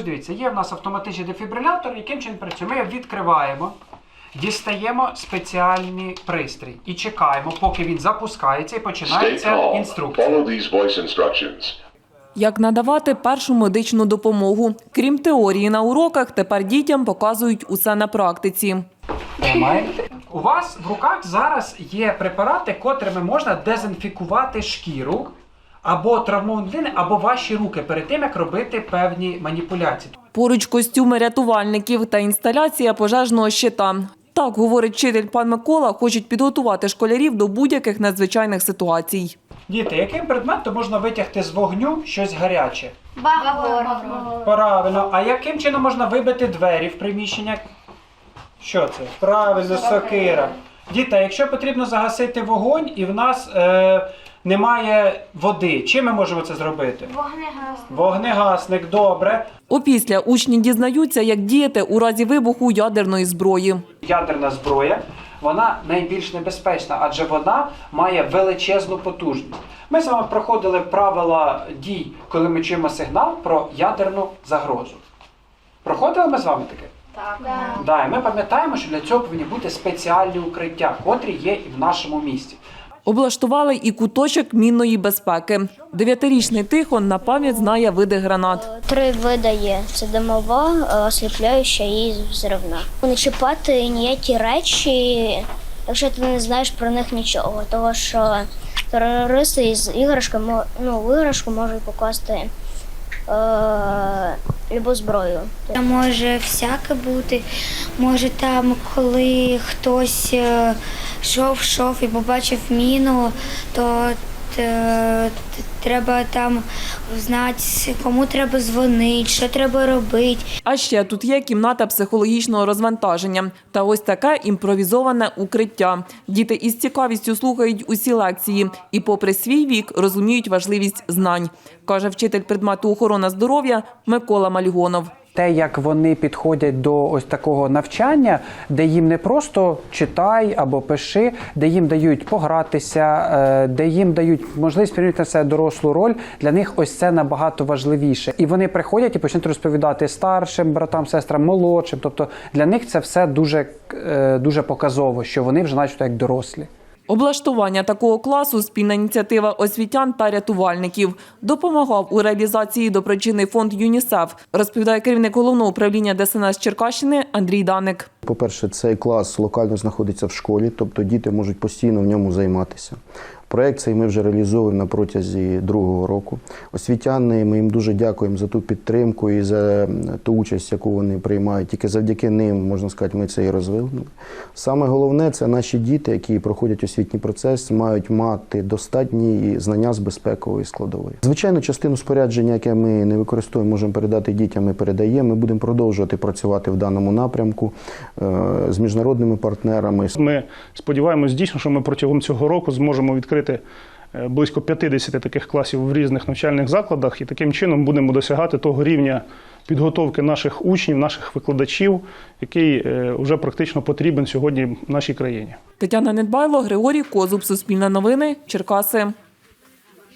Ось дивіться, є в нас автоматичний дефібрилятор, яким чином працює. Ми його відкриваємо, дістаємо спеціальний пристрій і чекаємо, поки він запускається і починається інструкція. Як надавати першу медичну допомогу. Крім теорії на уроках, тепер дітям показують усе на практиці. У вас в руках зараз є препарати, котрими можна дезінфікувати шкіру або травмовану людину, або ваші руки перед тим, як робити певні маніпуляції. Поруч костюми рятувальників та інсталяція пожежного щита. Так, говорить вчитель пан Микола, хочуть підготувати школярів до будь-яких надзвичайних ситуацій. Діти, яким предметом можна витягти з вогню щось гаряче? Багор. Правильно. А яким чином можна вибити двері в приміщення? Що це? Правильно, сокира. Діти, якщо потрібно загасити вогонь і в нас е, немає води, чим ми можемо це зробити? Вогнегасник. Вогнегасник, добре. Опісля учні дізнаються, як діяти у разі вибуху ядерної зброї. Ядерна зброя, вона найбільш небезпечна, адже вона має величезну потужність. Ми з вами проходили правила дій, коли ми чуємо сигнал про ядерну загрозу. Проходили ми з вами таке? Так. Да, і ми пам'ятаємо, що для цього повинні бути спеціальні укриття, котрі є і в нашому місті. Облаштували і куточок мінної безпеки. Дев'ятирічний Тихон на пам'ять знає види гранат. Три види є: це димова, е, осліпляюча і взривна. Не чіпати ніякі речі, якщо ти не знаєш про них нічого, тому що терористи із іграшки мо- ну, іграшку можуть покласти е, любу зброю. Та Може всяке бути. Може там, коли хтось е, йшов, йшов і побачив міну, то треба там знати, кому треба дзвонити, що треба робити. А ще тут є кімната психологічного розвантаження та ось таке імпровізоване укриття. Діти із цікавістю слухають усі лекції і, попри свій вік, розуміють важливість знань, каже вчитель предмету охорона здоров'я Микола Мальгонов. Те, як вони підходять до ось такого навчання, де їм не просто читай або пиши, де їм дають погратися, е, де їм дають можливість прийняти на себе дорослу роль. Для них ось це набагато важливіше. І вони приходять і почнуть розповідати старшим братам, сестрам, молодшим. Тобто для них це все дуже, е, дуже показово, що вони вже начебто як дорослі. Облаштування такого класу спільна ініціатива освітян та рятувальників допомагав у реалізації доброчинний фонд ЮНІСЕФ, розповідає керівник головного управління ДСНС Черкащини Андрій Даник. По-перше, цей клас локально знаходиться в школі, тобто діти можуть постійно в ньому займатися. Проект цей ми вже реалізовуємо на протязі другого року. Освітяни, ми їм дуже дякуємо за ту підтримку і за ту участь, яку вони приймають. Тільки завдяки ним, можна сказати, ми це і розвинули. Саме головне це наші діти, які проходять освітній процес, мають мати достатні знання з безпекової складової. Звичайно, частину спорядження, яке ми не використовуємо, можемо передати дітям. Ми передаємо. Ми будемо продовжувати працювати в даному напрямку е, з міжнародними партнерами. Ми сподіваємось дійсно, що ми протягом цього року зможемо відкрити е, близько 50 таких класів в різних навчальних закладах, і таким чином будемо досягати того рівня підготовки наших учнів, наших викладачів, який е, вже практично потрібен сьогодні нашій країні. Тетяна Недбайло, Григорій Козуб, Суспільне новини, Черкаси.